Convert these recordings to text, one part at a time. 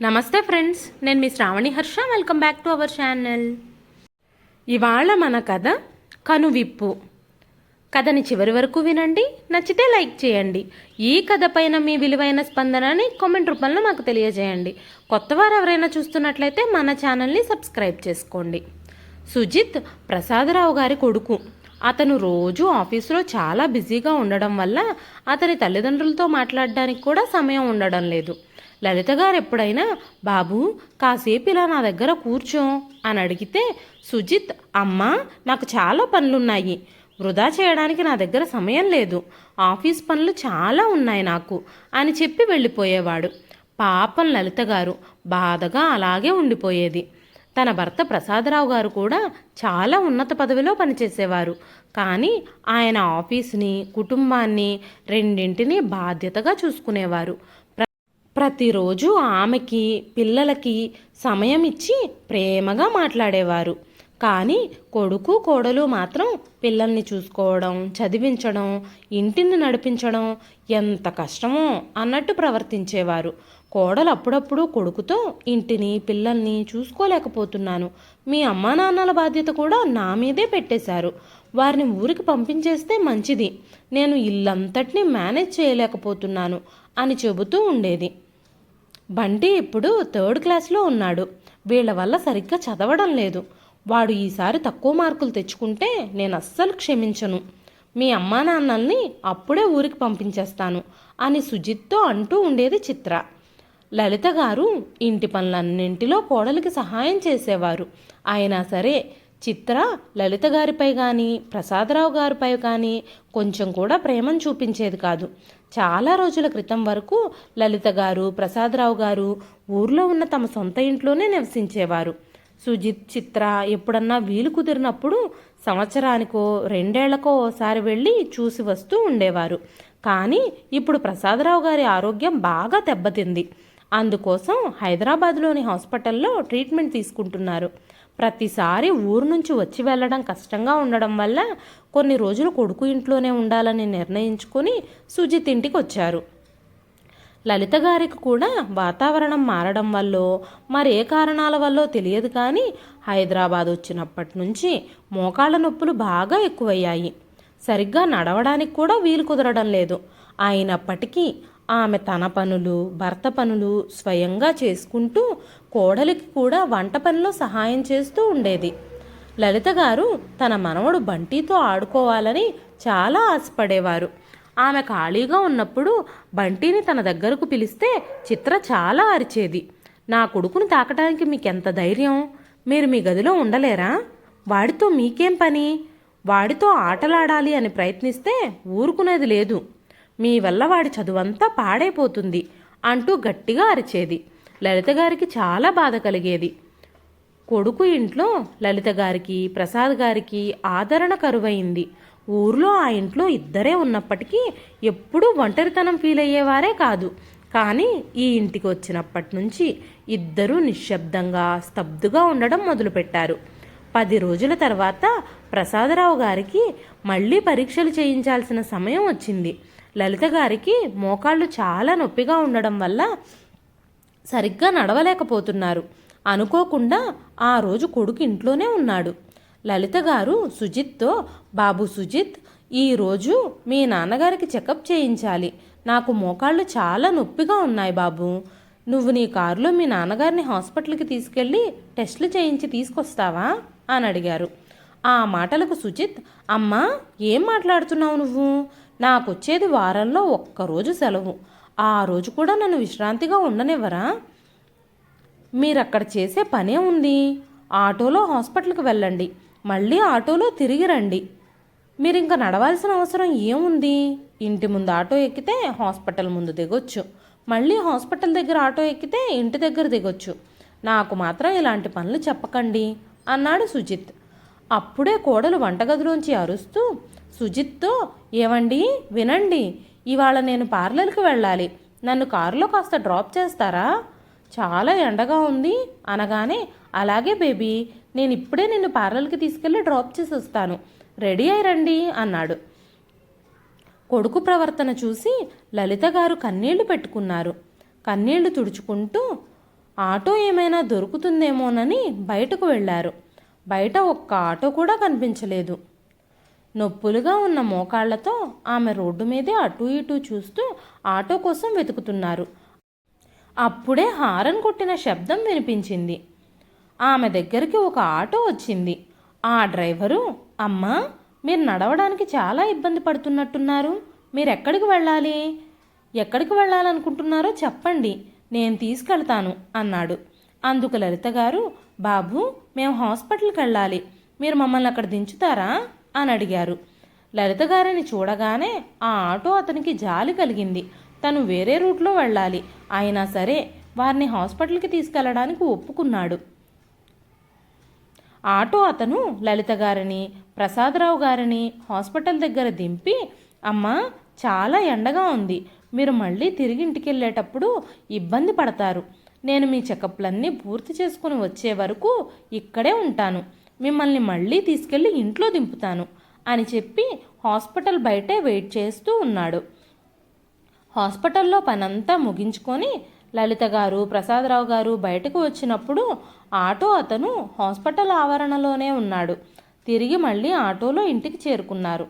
నమస్తే ఫ్రెండ్స్ నేను మీ Sravani Harsha. Welcome back to our channel ఇవాళ మన కథ కనువిప్పు. కథని చివరి వరకు వినండి నచ్చితే లైక్ చేయండి. ఈ కథ పైన మీ విలువైన స్పందనని కామెంట్ రూపంలో మాకు తెలియజేయండి. కొత్తవారు ఎవరైనా చూస్తున్నట్లయితే మన ఛానల్ని సబ్స్క్రైబ్ చేసుకోండి. సుజిత్ ప్రసాదరావు గారి కొడుకు. అతను రోజు ఆఫీసులో చాలా బిజీగా ఉండడం వల్ల అతని తల్లిదండ్రులతో మాట్లాడడానికి కూడా సమయం ఉండడం లేదు. లలిత గారు ఎప్పుడైనా బాబు కాసేపు ఇలా నా దగ్గర కూర్చో అని అడిగితే సుజిత్ అమ్మ నాకు చాలా పనులున్నాయి. వృధా చేయడానికి నా దగ్గర సమయం లేదు. ఆఫీస్ పనులు చాలా ఉన్నాయి నాకు అని చెప్పి వెళ్ళిపోయేవాడు. పాపం లలిత గారు బాధగా అలాగే ఉండిపోయేది. తన భర్త ప్రసాదరావు గారు కూడా చాలా ఉన్నత పదవిలో పనిచేసేవారు. కానీ ఆయన ఆఫీస్ని కుటుంబాన్ని రెండింటినీ బాధ్యతగా చూసుకునేవారు. ప్రతిరోజు ఆమెకి పిల్లలకి సమయం ఇచ్చి ప్రేమగా మాట్లాడేవారు. కానీ కొడుకు కోడలు మాత్రం పిల్లల్ని చూసుకోవడం చదివించడం ఇంటిని నడిపించడం ఎంత కష్టమో అన్నట్టు ప్రవర్తించేవారు. కోడలు అప్పుడప్పుడు కొడుకుతో ఇంటిని పిల్లల్ని చూసుకోలేకపోతున్నాను. మీ అమ్మా నాన్నల బాధ్యత కూడా నా మీదే పెట్టేశారు. వారిని ఊరికి పంపించేస్తే మంచిది. నేను ఇల్లంతటినీ మేనేజ్ చేయలేకపోతున్నాను అని చెబుతూ ఉండేది. బంటి ఇప్పుడు థర్డ్ క్లాస్లో ఉన్నాడు. వీళ్ళ వల్ల సరిగ్గా చదవడం లేదు. వాడు ఈసారి తక్కువ మార్కులు తెచ్చుకుంటే నేను అస్సలు క్షమించను. మీ అమ్మా నాన్నల్ని అప్పుడే ఊరికి పంపించేస్తాను అని సుజిత్తో అంటూ ఉండేది చిత్ర. లలిత గారు ఇంటి పనులన్నింటిలో కోడలికి సహాయం చేసేవారు. అయినా సరే చిత్ర లలిత గారిపై కానీ ప్రసాదరావు గారిపై కానీ కొంచెం కూడా ప్రేమను చూపించేది కాదు. చాలా రోజుల క్రితం వరకు లలిత గారు ప్రసాదరావు గారు ఊర్లో ఉన్న తమ సొంత ఇంట్లోనే నివసించేవారు. సుజిత్ చిత్ర ఎప్పుడన్నా వీలు కుదిరినప్పుడు సంవత్సరానికో రెండేళ్ళకో ఓసారి వెళ్ళి చూసి వస్తూ ఉండేవారు. కానీ ఇప్పుడు ప్రసాదరావు గారి ఆరోగ్యం బాగా దెబ్బతింది. అందుకోసం హైదరాబాద్లోని హాస్పిటల్లో ట్రీట్మెంట్ తీసుకుంటున్నారు. ప్రతిసారి ఊరు నుంచి వచ్చి వెళ్ళడం కష్టంగా ఉండడం వల్ల కొన్ని రోజులు కొడుకు ఇంట్లోనే ఉండాలని నిర్ణయించుకొని సుజిత్ ఇంటికి వచ్చారు. లలిత గారికి కూడా వాతావరణం మారడం వల్ల మరే కారణాల వల్లో తెలియదు కానీ హైదరాబాద్ వచ్చినప్పటి నుంచి మోకాళ్ళ నొప్పులు బాగా ఎక్కువయ్యాయి. సరిగ్గా నడవడానికి కూడా వీలు కుదరడం లేదు. అయినప్పటికీ ఆమె తన పనులు భర్త పనులు స్వయంగా చేసుకుంటూ కోడలికి కూడా వంట పనిలో సహాయం చేస్తూ ఉండేది. లలిత గారు తన మనవడు బంటితో ఆడుకోవాలని చాలా ఆశపడేవారు. ఆమె ఖాళీగా ఉన్నప్పుడు బంటిని తన దగ్గరకు పిలిస్తే చిత్ర చాలా అరిచేది. నా కొడుకుని తాకడానికి మీకెంత ధైర్యం? మీరు మీ గదిలో ఉండలేరా? వాడితో మీకేం పని? వాడితో ఆటలాడాలి అని ప్రయత్నిస్తే ఊరుకునేది లేదు. మీ వల్ల వాడి చదువంతా పాడైపోతుంది అంటూ గట్టిగా అరిచేది. లలిత గారికి చాలా బాధ కలిగేది. కొడుకు ఇంట్లో లలిత గారికి ప్రసాద్ గారికి ఆదరణ కరువైంది. ఊర్లో ఆ ఇంట్లో ఇద్దరే ఉన్నప్పటికీ ఎప్పుడూ ఒంటరితనం ఫీల్ అయ్యేవారే కాదు. కానీ ఈ ఇంటికి వచ్చినప్పటి నుంచి ఇద్దరూ నిశ్శబ్దంగా స్తబ్దుగా ఉండడం మొదలుపెట్టారు. పది రోజుల తర్వాత ప్రసాదరావు గారికి మళ్ళీ పరీక్షలు చేయించాల్సిన సమయం వచ్చింది. లలిత గారికి మోకాళ్ళు చాలా నొప్పిగా ఉండడం వల్ల సరిగ్గా నడవలేకపోతున్నారు. అనుకోకుండా ఆ రోజు కొడుకు ఇంట్లోనే ఉన్నాడు. లలిత గారు సుజిత్తో బాబు సుజిత్ ఈరోజు మీ నాన్నగారికి చెకప్ చేయించాలి. నాకు మోకాళ్ళు చాలా నొప్పిగా ఉన్నాయి బాబు. నువ్వు నీ కారులో మీ నాన్నగారిని హాస్పిటల్కి తీసుకెళ్ళి టెస్టులు చేయించి తీసుకొస్తావా? అని అడిగారు. ఆ మాటలకు సుజిత్ అమ్మా ఏం మాట్లాడుతున్నావు నువ్వు? నాకొచ్చేది వారంలో ఒక్కరోజు సెలవు. ఆ రోజు కూడా నన్ను విశ్రాంతిగా ఉండనివ్వరా? మీరక్కడ చేసే పనే ఉంది. ఆటోలో హాస్పిటల్కి వెళ్ళండి. మళ్ళీ ఆటోలో తిరిగి రండి. మీరు ఇంకా నడవాల్సిన అవసరం ఏముంది? ఇంటి ముందు ఆటో ఎక్కితే హాస్పిటల్ ముందు దిగొచ్చు. మళ్ళీ హాస్పిటల్ దగ్గర ఆటో ఎక్కితే ఇంటి దగ్గర దిగొచ్చు. నాకు మాత్రం ఇలాంటి పనులు చెప్పకండి అన్నాడు సుజిత్. అప్పుడే కోడలు వంటగదిలోంచి అరుస్తూ సుజిత్తో ఏవండి వినండి ఇవాళ నేను పార్లర్కి వెళ్ళాలి. నన్ను కారులో కాస్త డ్రాప్ చేస్తారా? చాలా ఎండగా ఉంది అనగానే అలాగే బేబీ నేను ఇప్పుడే నిన్ను పార్లర్కి తీసుకెళ్ళి డ్రాప్ చేసి వస్తాను రెడీ అయి రండి అన్నాడు. కొడుకు ప్రవర్తన చూసి లలిత గారు కన్నీళ్ళు పెట్టుకున్నారు. కన్నీళ్ళు తుడుచుకుంటూ ఆటో ఏమైనా దొరుకుతుందేమోనని బయటకు వెళ్ళారు. బయట ఒక్క ఆటో కూడా కనిపించలేదు. నొప్పులుగా ఉన్న మోకాళ్ళతో ఆమె రోడ్డు మీదే అటూ ఇటూ చూస్తూ ఆటో కోసం వెతుకుతున్నారు. అప్పుడే హారన్ కొట్టిన శబ్దం వినిపించింది. ఆమె దగ్గరికి ఒక ఆటో వచ్చింది. ఆ డ్రైవరు అమ్మా మీరు నడవడానికి చాలా ఇబ్బంది పడుతున్నట్టున్నారు. మీరు ఎక్కడికి వెళ్ళాలి? ఎక్కడికి వెళ్ళాలనుకుంటున్నారో చెప్పండి. నేను తీసుకెళ్తాను అన్నాడు. అందుకు లలిత గారు బాబు మేము హాస్పిటల్కి వెళ్ళాలి. మీరు మమ్మల్ని అక్కడ దించుతారా? అని అడిగారు. లలిత గారిని చూడగానే ఆ ఆటో అతనికి జాలి కలిగింది. తను వేరే రూట్లో వెళ్ళాలి. అయినా సరే వారిని హాస్పిటల్కి తీసుకెళ్ళడానికి ఒప్పుకున్నాడు. ఆటో అతను లలిత గారిని ప్రసాదరావు గారిని హాస్పిటల్ దగ్గర దింపి అమ్మ చాలా ఎండగా ఉంది. మీరు మళ్ళీ తిరిగి ఇంటికి వెళ్ళేటప్పుడు ఇబ్బంది పడతారు. నేను మీ చెకప్లన్నీ పూర్తి చేసుకుని వచ్చే వరకు ఇక్కడే ఉంటాను. మిమ్మల్ని మళ్ళీ తీసుకెళ్ళి ఇంట్లో దింపుతాను అని చెప్పి హాస్పిటల్ బయటే వెయిట్ చేస్తూ ఉన్నాడు. హాస్పిటల్లో పనంతా ముగించుకొని లలిత గారు ప్రసాదరావు గారు బయటకు వచ్చినప్పుడు ఆటో అతను హాస్పిటల్ ఆవరణలోనే ఉన్నాడు. తిరిగి మళ్ళీ ఆటోలో ఇంటికి చేరుకున్నారు.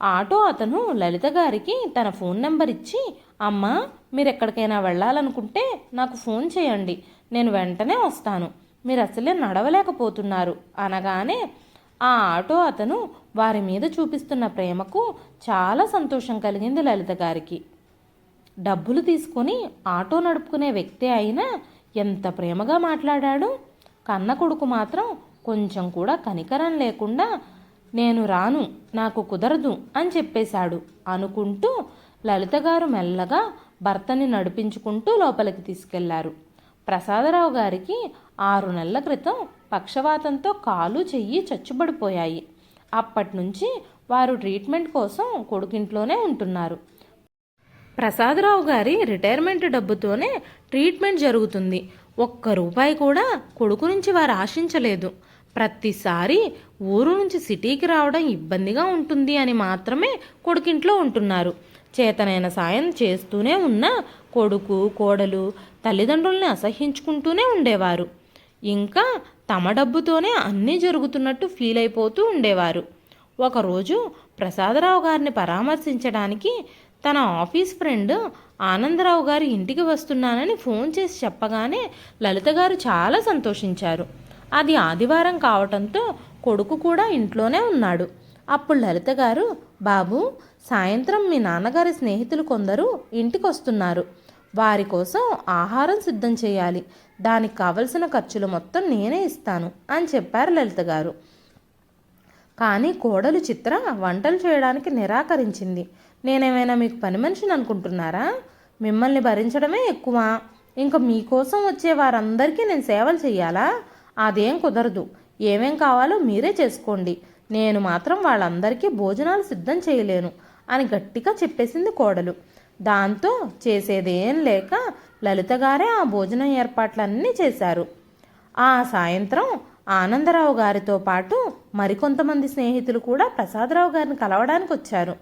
ఆటో అతను లలిత గారికి తన ఫోన్ నెంబర్ ఇచ్చి అమ్మ మీరు ఎక్కడికైనా వెళ్ళాలనుకుంటే నాకు ఫోన్ చేయండి నేను వెంటనే వస్తాను. మీరు అసలే నడవలేకపోతున్నారు అనగానే ఆ ఆటో అతను వారి మీద చూపిస్తున్న ప్రేమకు చాలా సంతోషం కలిగింది లలిత గారికి. డబ్బులు తీసుకొని ఆటో నడుపుకునే వ్యక్తి అయినా ఎంత ప్రేమగా మాట్లాడాడు? కన్న కొడుకు మాత్రం కొంచెం కూడా కనికరం లేకుండా నేను రాను నాకు కుదరదు అని చెప్పేశాడు అనుకుంటూ లలిత గారు మెల్లగా భర్తని నడిపించుకుంటూ లోపలికి తీసుకెళ్ళారు. ప్రసాదరావు గారికి ఆరు నెలల క్రితం పక్షవాతంతో కాలు చెయ్యి చచ్చుబడిపోయాయి. అప్పటి నుంచి వారు ట్రీట్మెంట్ కోసం కొడుకింట్లోనే ఉంటున్నారు. ప్రసాదరావు గారి రిటైర్మెంట్ డబ్బుతోనే ట్రీట్మెంట్ జరుగుతుంది. ఒక్క రూపాయి కూడా కొడుకు నుంచి వారు ఆశించలేదు. ప్రతిసారి ఊరు నుంచి సిటీకి రావడం ఇబ్బందిగా ఉంటుంది అని మాత్రమే కొడుకింట్లో ఉంటున్నారు. చేతనైన సాయం చేస్తూనే ఉన్న కొడుకు కోడలు తల్లిదండ్రుల్ని అసహించుకుంటూనే ఉండేవారు. ఇంకా తమ డబ్బుతోనే అన్నీ జరుగుతున్నట్టు ఫీల్ అయిపోతూ ఉండేవారు. ఒకరోజు ప్రసాదరావు గారిని పరామర్శించడానికి తన ఆఫీస్ ఫ్రెండ్ ఆనందరావు గారి ఇంటికి వస్తున్నానని ఫోన్ చేసి చెప్పగానే లలిత గారు చాలా సంతోషించారు. అది ఆదివారం కావటంతో కొడుకు కూడా ఇంట్లోనే ఉన్నాడు. అప్పుడు లలిత గారు బాబు సాయంత్రం మీ నాన్నగారి స్నేహితులు కొందరు ఇంటికి వస్తున్నారు వారి కోసం ఆహారం సిద్ధం చేయాలి. దానికి కావలసిన ఖర్చులు మొత్తం నేనే ఇస్తాను అని చెప్పారు లలిత గారు. కానీ కోడలు చిత్ర వంటలు చేయడానికి నిరాకరించింది. నేనేమైనా మీకు పని మనిషిని అనుకుంటున్నారా? మిమ్మల్ని భరించడమే ఎక్కువ. ఇంకా మీకోసం వచ్చే వారందరికీ నేను సేవలు చేయాలా అదేం కుదరదు. ఏమేం కావాలో మీరే చేసుకోండి. నేను మాత్రం వాళ్ళందరికీ భోజనాలు సిద్ధం చేయలేను అని గట్టిగా చెప్పేసింది కోడలు. దాంతో చేసేదేం లేక లలిత గారే ఆ భోజనం ఏర్పాట్లన్నీ చేశారు. ఆ సాయంత్రం ఆనందరావు గారితో పాటు మరికొంతమంది స్నేహితులు కూడా ప్రసాదరావు గారిని కలవడానికి వచ్చారు.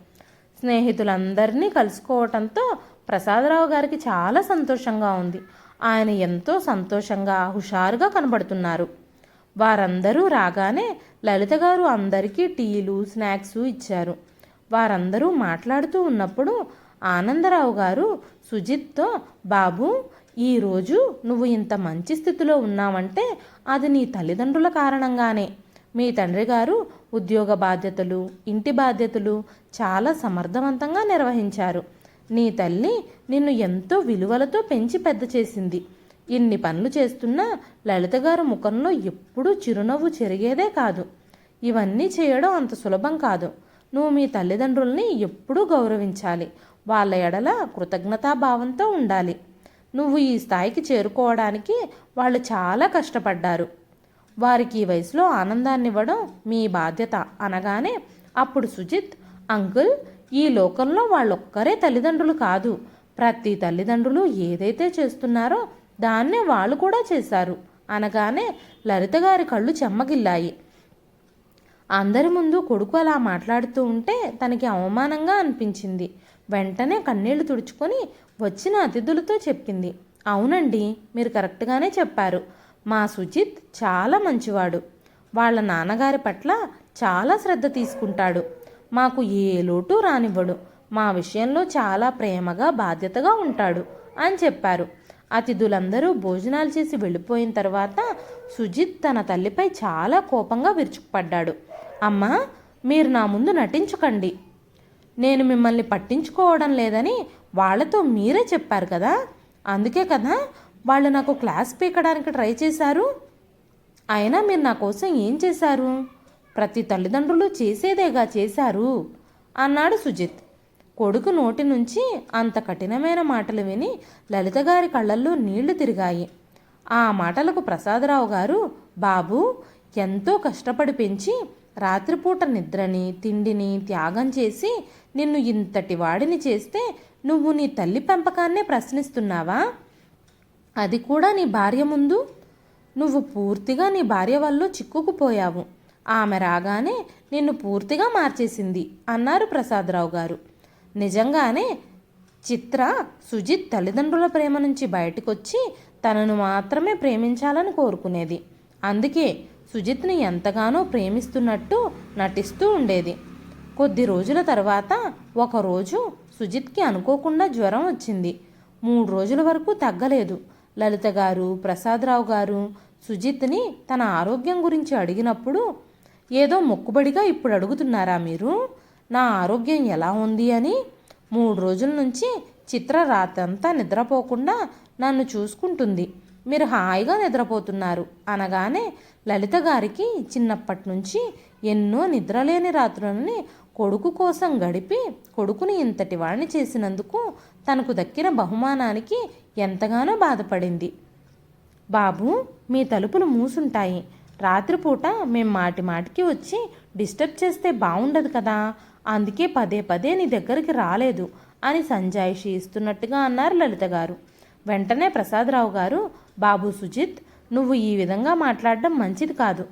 స్నేహితులందరినీ కలుసుకోవటంతో ప్రసాదరావు గారికి చాలా సంతోషంగా ఉంది. ఆయన ఎంతో సంతోషంగా హుషారుగా కనబడుతున్నారు. వారందరూ రాగానే లలిత గారు అందరికీ టీలు స్నాక్స్ ఇచ్చారు. వారందరూ మాట్లాడుతూ ఉన్నప్పుడు ఆనందరావు గారు సుజిత్తో బాబు ఈరోజు నువ్వు ఇంత మంచి స్థితిలో ఉన్నావంటే అది నీ తల్లిదండ్రుల కారణంగానే. మీ తండ్రి గారు ఉద్యోగ బాధ్యతలు ఇంటి బాధ్యతలు చాలా సమర్థవంతంగా నిర్వహించారు. నీ తల్లి నిన్ను ఎంతో విలువలతో పెంచి పెద్ద చేసింది. ఇన్ని పనులు చేస్తున్నా లలిత గారు ముఖంలో ఎప్పుడూ చిరునవ్వు చెరిగేదే కాదు. ఇవన్నీ చేయడం అంత సులభం కాదు. నువ్వు మీ తల్లిదండ్రుల్ని ఎప్పుడూ గౌరవించాలి. వాళ్ళ ఎడల కృతజ్ఞతాభావంతో ఉండాలి. నువ్వు ఈ స్థాయికి చేరుకోవడానికి వాళ్ళు చాలా కష్టపడ్డారు. వారికి ఈ వయసులో ఆనందాన్ని ఇవ్వడం మీ బాధ్యత అనగానే అప్పుడు సుజిత్ అంకుల్ ఈ లోకంలో వాళ్ళొక్కరే తల్లిదండ్రులు కాదు. ప్రతి తల్లిదండ్రులు ఏదైతే చేస్తున్నారో దాన్నే వాళ్ళు కూడా చేశారు. అనగానే లలిత గారి కళ్ళు చెమ్మగిల్లాయి. అందరి ముందు కొడుకు అలా మాట్లాడుతూ ఉంటే తనకి అవమానంగా అనిపించింది. వెంటనే కన్నీళ్ళు తుడుచుకొని వచ్చిన అతిథులతో చెప్పింది. అవునండి మీరు కరెక్ట్గానే చెప్పారు. మా సుజిత్ చాలా మంచివాడు. వాళ్ళ నాన్నగారి పట్ల చాలా శ్రద్ధ తీసుకుంటాడు. మాకు ఏ లోటు రానివ్వడు. మా విషయంలో చాలా ప్రేమగా బాధ్యతగా ఉంటాడు అని చెప్పారు. అతిథులందరూ భోజనాలు చేసి వెళ్ళిపోయిన తర్వాత సుజిత్ తన తల్లిపై చాలా కోపంగా విరుచుకుపడ్డాడు. అమ్మా మీరు నా ముందు నటించకండి. నేను మిమ్మల్ని పట్టించుకోవడం లేదని వాళ్ళతో మీరే చెప్పారు కదా. అందుకే కదా వాళ్ళు నాకు క్లాస్ పీకడానికి ట్రై చేశారు. అయినా మీరు నా కోసం ఏం చేశారు? ప్రతి తల్లిదండ్రులు చేసేదేగా చేశారు అన్నాడు సుజిత్. కొడుకు నోటి నుంచి అంత కఠినమైన మాటలు విని లలిత గారి కళ్ళల్లో నీళ్ళు తిరిగాయి. ఆ మాటలకు ప్రసాదరావు గారు బాబు ఎంతో కష్టపడి పెంచి రాత్రిపూట నిద్రని తిండిని త్యాగం చేసి నిన్ను ఇంతటి వాడిని చేస్తే నువ్వు నీ తల్లి పెంపకాన్నే ప్రశ్నిస్తున్నావా? అది కూడా నీ భార్య ముందు? నువ్వు పూర్తిగా నీ భార్య వల్ల చిక్కుకుపోయావు. ఆమె రాగానే నిన్ను పూర్తిగా మార్చేసింది అన్నారు ప్రసాదరావు గారు. నిజంగానే చిత్ర సుజిత్ తల్లిదండ్రుల ప్రేమ నుంచి బయటకొచ్చి తనను మాత్రమే ప్రేమించాలని కోరుకునేది. అందుకే సుజిత్ని ఎంతగానో ప్రేమిస్తున్నట్టు నటిస్తూ ఉండేది. కొద్ది రోజుల తర్వాత ఒకరోజు సుజిత్కి అనుకోకుండా జ్వరం వచ్చింది. మూడు రోజుల వరకు తగ్గలేదు. లలిత గారు ప్రసాదరావు గారు సుజిత్ని తన ఆరోగ్యం గురించి అడిగినప్పుడు ఏదో మొక్కుబడిగా ఇప్పుడు అడుగుతున్నారా మీరు? నా ఆరోగ్యం ఎలా ఉంది అని మూడు రోజుల నుంచి చిత్ర రాతంతా నిద్రపోకుండా నన్ను చూసుకుంటుంది. మీరు హాయిగా నిద్రపోతున్నారు అనగానే లలిత గారికి చిన్నప్పటి నుంచి ఎన్నో నిద్రలేని రాత్రులని కొడుకు కోసం గడిపి కొడుకుని ఇంతటి వాడిని చేసినందుకు తనకు దక్కిన బహుమానానికి ఎంతగానో బాధపడింది. బాబు మీ తలుపులు మూసుంటాయి. రాత్రిపూట మేం మాటి మాటికి వచ్చి డిస్టర్బ్ చేస్తే బాగుండదు కదా. అందుకే పదే పదే నీ దగ్గరికి రాలేదు అని సంజాయిషి ఇస్తున్నట్టుగా అన్నారు లలిత గారు. వెంటనే ప్రసాదరావు గారు బాబు సుజిత్ నువ్వు ఈ విధంగా మాట్లాడడం మంచిది కాదు.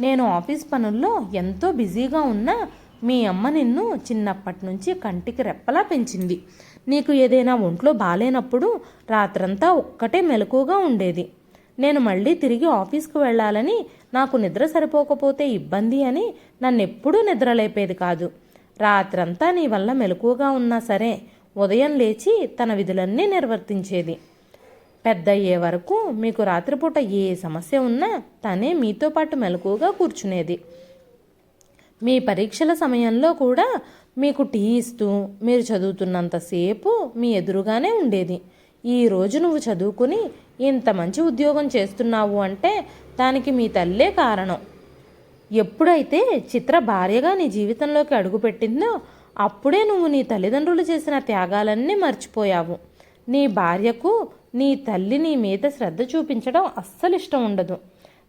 నేను ఆఫీస్ పనుల్లో ఎంతో బిజీగా ఉన్నా మీ అమ్మ నిన్ను చిన్నప్పటి నుంచి కంటికి రెప్పలా పెంచింది. నీకు ఏదైనా ఒంట్లో బాలేనప్పుడు రాత్రంతా ఒక్కటే మెలకుగా ఉండేది. నేను మళ్ళీ తిరిగి ఆఫీస్కు వెళ్ళాలని నాకు నిద్ర సరిపోకపోతే ఇబ్బంది అని నన్నెప్పుడూ నిద్రలేపేది కాదు. రాత్రంతా నీ వల్ల మెలకువగా ఉన్నా సరే ఉదయం లేచి తన విధులన్నీ నిర్వర్తించేది. పెద్ద అయ్యే వరకు మీకు రాత్రిపూట ఏ సమస్య ఉన్నా తనే మీతో పాటు మెలకువగా కూర్చునేది. మీ పరీక్షల సమయంలో కూడా మీకు టీ ఇస్తూ మీరు చదువుతున్నంతసేపు మీ ఎదురుగానే ఉండేది. ఈరోజు నువ్వు చదువుకుని ఇంత మంచి ఉద్యోగం చేస్తున్నావు అంటే దానికి మీ తల్లే కారణం. ఎప్పుడైతే చిత్ర భార్యగా నీ జీవితంలోకి అడుగుపెట్టిందో అప్పుడే నువ్వు నీ తల్లిదండ్రులు చేసిన త్యాగాలన్నీ మర్చిపోయావు. నీ భార్యకు నీ తల్లి నీ మీద శ్రద్ధ చూపించడం అస్సలు ఇష్టం ఉండదు.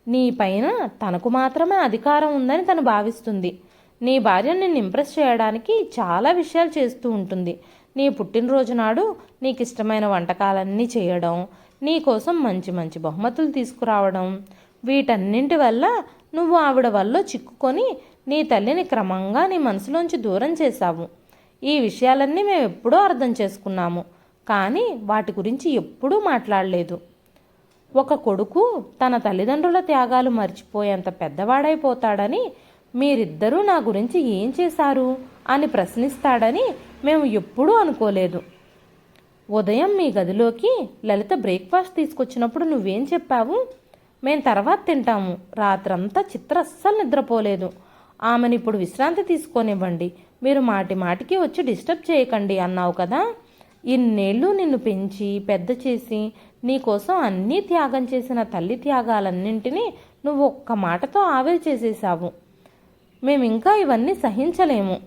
నీ పైన తనకు మాత్రమే అధికారం ఉందని తను భావిస్తుంది. నీ భార్య నిన్ను ఇంప్రెస్ చేయడానికి చాలా విషయాలు చేస్తూ ఉంటుంది. నీ పుట్టినరోజు నాడు నీకు ఇష్టమైన వంటకాలన్నీ చేయడం నీ కోసం మంచి మంచి బహుమతులు తీసుకురావడం వీటన్నింటి వల్ల నువ్వు ఆవిడ వల్ల చిక్కుకొని నీ తల్లిని క్రమంగా నీ మనసులోంచి దూరం చేశావు. ఈ విషయాలన్నీ మేము ఎప్పుడూ అర్థం చేసుకున్నాము కానీ వాటి గురించి ఎప్పుడూ మాట్లాడలేదు. ఒక కొడుకు తన తల్లిదండ్రుల త్యాగాలు మర్చిపోయేంత పెద్దవాడైపోతాడని మీరిద్దరూ నా గురించి ఏం చేశారు అని ప్రశ్నిస్తాడని మేము ఎప్పుడూ అనుకోలేదు. ఉదయం మీ గదిలోకి లలిత బ్రేక్ఫాస్ట్ తీసుకొచ్చినప్పుడు నువ్వేం చెప్పావు? మేం తర్వాత తింటాము. రాత్రంతా చిత్ర అస్సలు నిద్రపోలేదు. ఆమెను ఇప్పుడు విశ్రాంతి తీసుకోనివ్వండి. మీరు మాటి మాటికి వచ్చి డిస్టర్బ్ చేయకండి అన్నావు కదా. ఇన్నేళ్ళు నిన్ను పెంచి పెద్ద చేసి నీకోసం అన్నీ త్యాగం చేసిన తల్లి త్యాగాలన్నింటినీ నువ్వు ఒక్క మాటతో ఆవిరి చేసేసావు మేము ఇంకా ఇవన్నీ సహించలేము.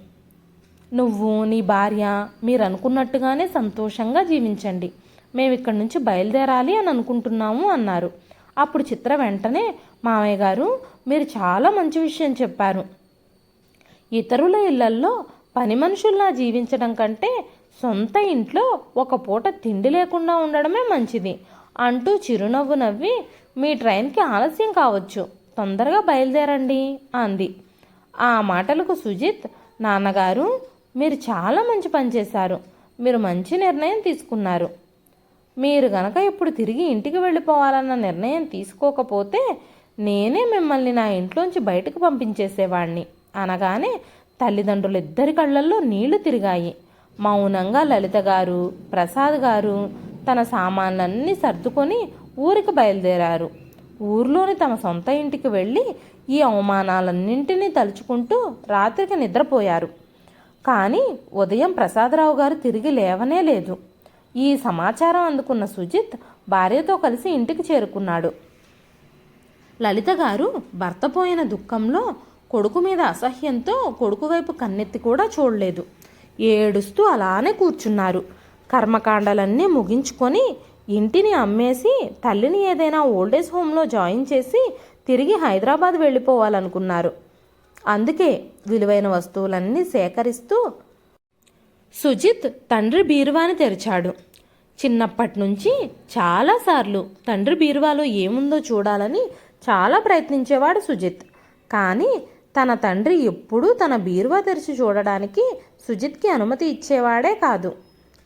నువ్వు నీ భార్య మీరు అనుకున్నట్టుగానే సంతోషంగా జీవించండి. మేము ఇక్కడి నుంచి బయలుదేరాలి అని అనుకుంటున్నాము అన్నారు. అప్పుడు చిత్ర వెంటనే మామయ్య గారు మీరు చాలా మంచి విషయం చెప్పారు. ఇతరుల ఇళ్ళల్లో పని మనుషుల్లా జీవించడం కంటే సొంత ఇంట్లో ఒక పూట తిండి లేకుండా ఉండడమే మంచిది అంటూ చిరునవ్వు నవ్వి మీ ట్రైన్కి ఆలస్యం కావచ్చు. తొందరగా బయలుదేరండి అంది. ఆ మాటలకు సుజిత్ నాన్నగారు మీరు చాలా మంచి పని చేశారు. మీరు మంచి నిర్ణయం తీసుకున్నారు. మీరు గనక ఇప్పుడు తిరిగి ఇంటికి వెళ్ళిపోవాలన్న నిర్ణయం తీసుకోకపోతే నేనే మిమ్మల్ని నా ఇంట్లోంచి బయటకు పంపించేసేవాణ్ణి. అనగానే తల్లిదండ్రులిద్దరి కళ్ళల్లో నీళ్ళు తిరిగాయి. మౌనంగా లలిత గారు ప్రసాద్ గారు తన సామాన్లన్నీ సర్దుకొని ఊరికి బయలుదేరారు. ఊర్లోని తమ సొంత ఇంటికి వెళ్ళి ఈ అవమానాలన్నింటినీ తలుచుకుంటూ రాత్రికి నిద్రపోయారు. కానీ ఉదయం ప్రసాదరావు గారు తిరిగి లేవనే లేదు. ఈ సమాచారం అందుకున్న సుజిత్ భార్యతో కలిసి ఇంటికి చేరుకున్నాడు. లలిత గారు భర్త పోయిన దుఃఖంలో కొడుకు మీద అసహ్యంతో కొడుకు వైపు కన్నెత్తి కూడా చూడలేదు. ఏడుస్తూ అలానే కూర్చున్నారు. కర్మకాండాలన్నీ ముగించుకొని ఇంటిని అమ్మేసి తల్లిని ఏదైనా ఓల్డేజ్ హోమ్లో జాయిన్ చేసి తిరిగి హైదరాబాద్ వెళ్ళిపోవాలనుకున్నారు. అందుకే విలువైన వస్తువులన్నీ సేకరిస్తూ సుజిత్ తండ్రి బీరువాని తెరిచాడు. చిన్నప్పటి నుంచి చాలాసార్లు తండ్రి బీరువాలో ఏముందో చూడాలని చాలా ప్రయత్నించేవాడు సుజిత్. కానీ తన తండ్రి ఎప్పుడూ తన బీరువా తెరిచి చూడడానికి సుజిత్కి అనుమతి ఇచ్చేవాడే కాదు.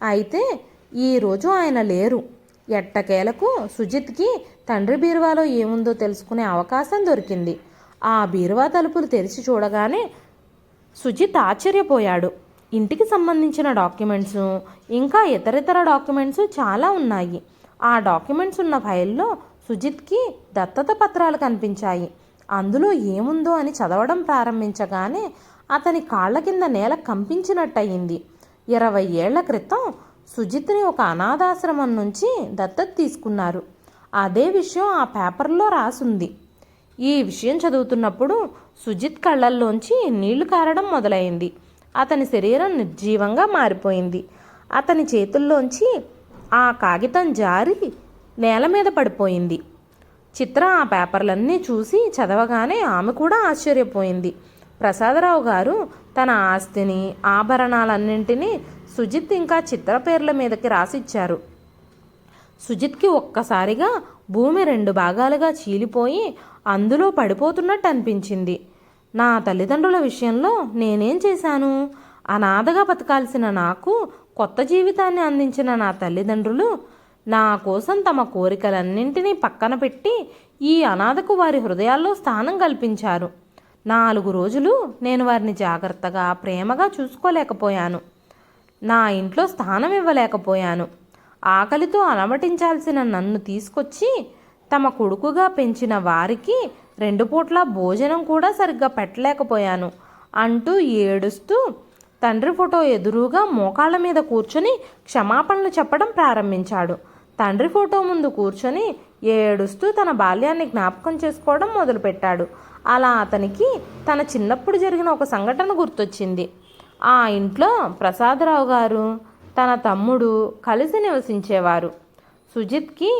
అయితే ఈరోజు ఆయన లేరు. ఎట్టకేలకు సుజిత్కి తండ్రి బీరువాలో ఏముందో తెలుసుకునే అవకాశం దొరికింది. ఆ బీరువా తలుపులు తెరిచి చూడగానే సుజిత్ ఆశ్చర్యపోయాడు. ఇంటికి సంబంధించిన డాక్యుమెంట్స్ ఇంకా ఇతరితర డాక్యుమెంట్స్ చాలా ఉన్నాయి. ఆ డాక్యుమెంట్స్ ఉన్న ఫైల్లో సుజిత్కి దత్తత పత్రాలు కనిపించాయి. అందులో ఏముందో అని చదవడం ప్రారంభించగానే అతని కాళ్ళ కింద నేల కంపించినట్టయింది. ఇరవై ఏళ్ళ క్రితం సుజిత్ని ఒక అనాథాశ్రమం నుంచి దత్తత తీసుకున్నారు. అదే విషయం ఆ పేపర్లో రాసుంది. ఈ విషయం చదువుతున్నప్పుడు సుజిత్ కళ్ళల్లోంచి నీళ్ళు కారడం మొదలైంది. అతని శరీరం నిర్జీవంగా మారిపోయింది. అతని చేతుల్లోంచి ఆ కాగితం జారి నేల మీద పడిపోయింది. చిత్ర ఆ పేపర్లన్నీ చూసి చదవగానే ఆమె కూడా ఆశ్చర్యపోయింది. ప్రసాదరావు గారు తన ఆస్తిని ఆభరణాలన్నింటినీ సుజిత్ ఇంకా చిత్ర పేర్ల మీదకి రాసిచ్చారు. సుజిత్కి ఒక్కసారిగా భూమి రెండు భాగాలుగా చీలిపోయి అందులో పడిపోతున్నట్టు అనిపించింది. నా తల్లిదండ్రుల విషయంలో నేనేం చేశాను? అనాథగా బతకాల్సిన నాకు కొత్త జీవితాన్ని అందించిన నా తల్లిదండ్రులు నా కోసం తమ కోరికలన్నింటినీ పక్కన పెట్టి ఈ అనాథకు వారి హృదయాల్లో స్థానం కల్పించారు. నాలుగు రోజులు నేను వారిని జాగ్రత్తగా ప్రేమగా చూసుకోలేకపోయాను. నా ఇంట్లో స్థానం ఇవ్వలేకపోయాను. ఆకలితో అలమటించాల్సిన నన్ను తీసుకొచ్చి తమ కొడుకుగా పెంచిన వారికి రెండు పూట్ల భోజనం కూడా సరిగ్గా పెట్టలేకపోయాను. అంటూ ఏడుస్తూ తండ్రి ఫోటో ఎదురుగా మోకాళ్ళ మీద కూర్చొని క్షమాపణలు చెప్పడం ప్రారంభించాడు. తండ్రి ఫోటో ముందు కూర్చొని ఏడుస్తూ తన బాల్యాన్ని జ్ఞాపకం చేసుకోవడం మొదలుపెట్టాడు. అలా అతనికి తన చిన్నప్పుడు జరిగిన ఒక సంఘటన గుర్తొచ్చింది. ఆ ఇంట్లో ప్రసాదరావు గారు తన తమ్ముడు కలిసి నివసించేవారు. సుజిత్కి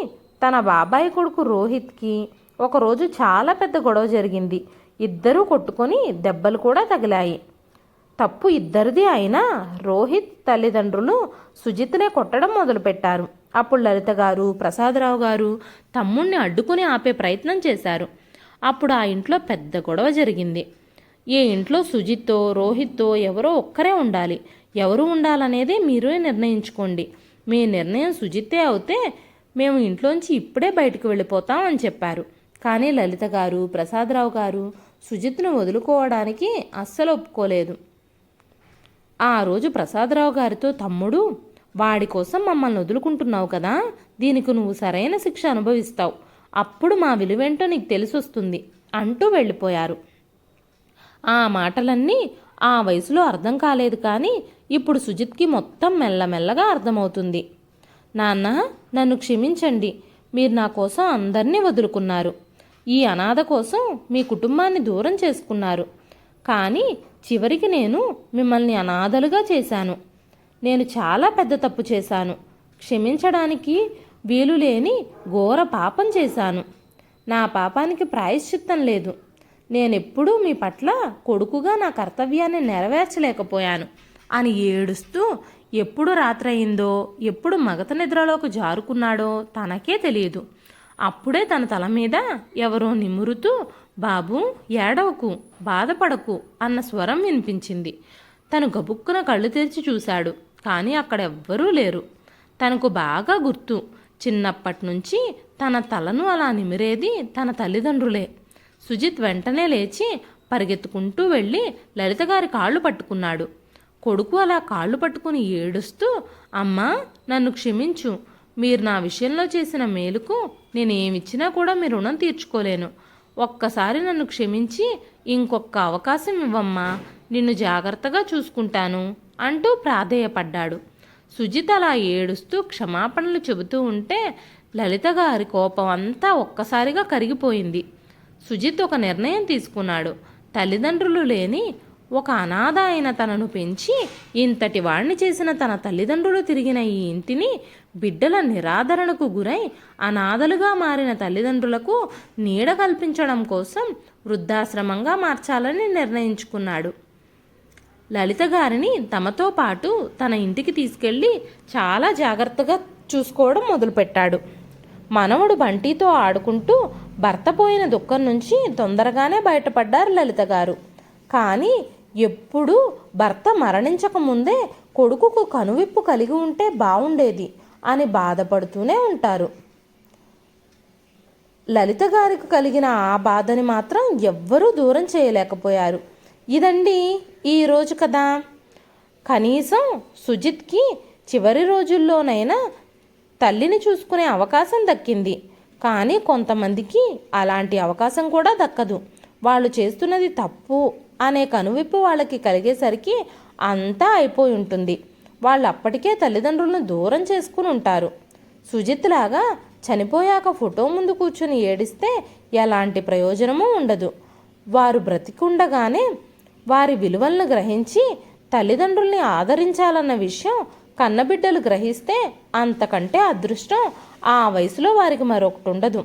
తన బాబాయి కొడుకు రోహిత్కి ఒకరోజు చాలా పెద్ద గొడవ జరిగింది. ఇద్దరూ కొట్టుకొని దెబ్బలు కూడా తగిలాయి. తప్పు ఇద్దరిది అయినా రోహిత్ తల్లిదండ్రులు సుజిత్నే కొట్టడం మొదలుపెట్టారు. అప్పుడు లలిత గారు ప్రసాదరావు గారు తమ్ముణ్ణి అడ్డుకుని ఆపే ప్రయత్నం చేశారు. అప్పుడు ఆ ఇంట్లో పెద్ద గొడవ జరిగింది. ఈ ఇంట్లో సుజిత్తో రోహిత్తో ఎవరో ఒక్కరే ఉండాలి. ఎవరు ఉండాలనేదే మీరే నిర్ణయించుకోండి. మీ నిర్ణయం సుజిత్తే అవుతే మేము ఇంట్లోంచి ఇప్పుడే బయటకు వెళ్ళిపోతాం అని చెప్పారు. కానీ లలిత గారు ప్రసాదరావు గారు సుజిత్ను వదులుకోవడానికి అస్సలు ఒప్పుకోలేదు. ఆ రోజు ప్రసాదరావు గారితో తమ్ముడు వాడి కోసం మమ్మల్ని వదులుకుంటున్నావు కదా దీనికి నువ్వు సరైన శిక్ష అనుభవిస్తావు. అప్పుడు మా విలువేంటో నీకు తెలిసొస్తుంది అంటూ వెళ్ళిపోయారు. ఆ మాటలన్నీ ఆ వయసులో అర్థం కాలేదు కానీ ఇప్పుడు సుజిత్కి మొత్తం మెల్లమెల్లగా అర్థమవుతుంది. నాన్న నన్ను క్షమించండి. మీరు నా కోసం అందరినీ వదులుకున్నారు. ఈ అనాథ కోసం మీ కుటుంబాన్ని దూరం చేసుకున్నారు. కానీ చివరికి నేను మిమ్మల్ని అనాథలుగా చేశాను. నేను చాలా పెద్ద తప్పు చేశాను. క్షమించడానికి వీలు లేని ఘోర పాపం చేశాను. నా పాపానికి ప్రాయశ్చిత్తం లేదు. నేనెప్పుడూ మీ పట్ల కొడుకుగా నా కర్తవ్యాన్ని నెరవేర్చలేకపోయాను అని ఏడుస్తూ ఎప్పుడు రాత్రయిందో ఎప్పుడు మగత నిద్రలోకి జారుకున్నాడో తనకే తెలియదు. అప్పుడే తన తల మీద ఎవరో నిమురుతూ బాబు ఏడవకు బాధపడకు అన్న స్వరం వినిపించింది. తను గబుక్కున కళ్ళు తెరిచి చూశాడు కానీ అక్కడ ఎవ్వరూ లేరు. తనకు బాగా గుర్తు చిన్నప్పటి నుంచి తన తలను అలా నిమిరేది తన తల్లిదండ్రులే. సుజిత్ వెంటనే లేచి పరిగెత్తుకుంటూ వెళ్ళి లలిత గారి కాళ్ళు పట్టుకున్నాడు. కొడుకు అలా కాళ్ళు పట్టుకుని ఏడుస్తూ అమ్మా నన్ను క్షమించు మీరు నా విషయంలో చేసిన మేలుకు నేను ఏమిచ్చినా కూడా మీ రుణం తీర్చుకోలేను. ఒక్కసారి నన్ను క్షమించి ఇంకొక అవకాశం ఇవ్వమ్మా. నిన్ను జాగ్రత్తగా చూసుకుంటాను అంటూ ప్రాధేయపడ్డాడు. సుజిత్ అలా ఏడుస్తూ క్షమాపణలు చెబుతూ ఉంటే లలిత గారి కోపం అంతా ఒక్కసారిగా కరిగిపోయింది. సుజిత్ ఒక నిర్ణయం తీసుకున్నాడు. తల్లిదండ్రులు లేని ఒక అనాథ అయిన తనను పెంచి ఇంతటి వాణ్ణి చేసిన తన తల్లిదండ్రులు తిరిగిన ఈ ఇంటిని బిడ్డల నిరాదరణకు గురై అనాథలుగా మారిన తల్లిదండ్రులకు నీడ కల్పించడం కోసం వృద్ధాశ్రమంగా మార్చాలని నిర్ణయించుకున్నాడు. లలిత గారిని తమతో పాటు తన ఇంటికి తీసుకెళ్ళి చాలా జాగ్రత్తగా చూసుకోవడం మొదలుపెట్టాడు. మనవడు బంటితో ఆడుకుంటూ భర్త పోయిన దుఃఖం నుంచి తొందరగానే బయటపడ్డారు లలిత గారు. కానీ ఎప్పుడూ భర్త మరణించక ముందే కొడుకుకు కనువిప్పు కలిగి ఉంటే బాగుండేది అని బాధపడుతూనే ఉంటారు. లలిత గారికి కలిగిన ఆ బాధని మాత్రం ఎవ్వరూ దూరం చేయలేకపోయారు. ఇదండి ఈరోజు కదా కనీసం సుజిత్కి చివరి రోజుల్లోనైనా తల్లిని చూసుకునే అవకాశం దక్కింది. కానీ కొంతమందికి అలాంటి అవకాశం కూడా దక్కదు. వాళ్ళు చేస్తున్నది తప్పు అనే కనువిప్పు వాళ్ళకి కలిగేసరికి అంతా అయిపోయి ఉంటుంది. వాళ్ళు అప్పటికే తల్లిదండ్రులను దూరం చేసుకుని ఉంటారు. సుజిత్ లాగా చనిపోయాక ఫోటో ముందు కూర్చుని ఏడిస్తే ఎలాంటి ప్రయోజనమూ ఉండదు. వారు బ్రతికుండగానే వారి విలువలను గ్రహించి తల్లిదండ్రుల్ని ఆదరించాలన్న విషయం కన్నబిడ్డలు గ్రహిస్తే అంతకంటే అదృష్టం ఆ వయసులో వారికి మరొకటి ఉండదు.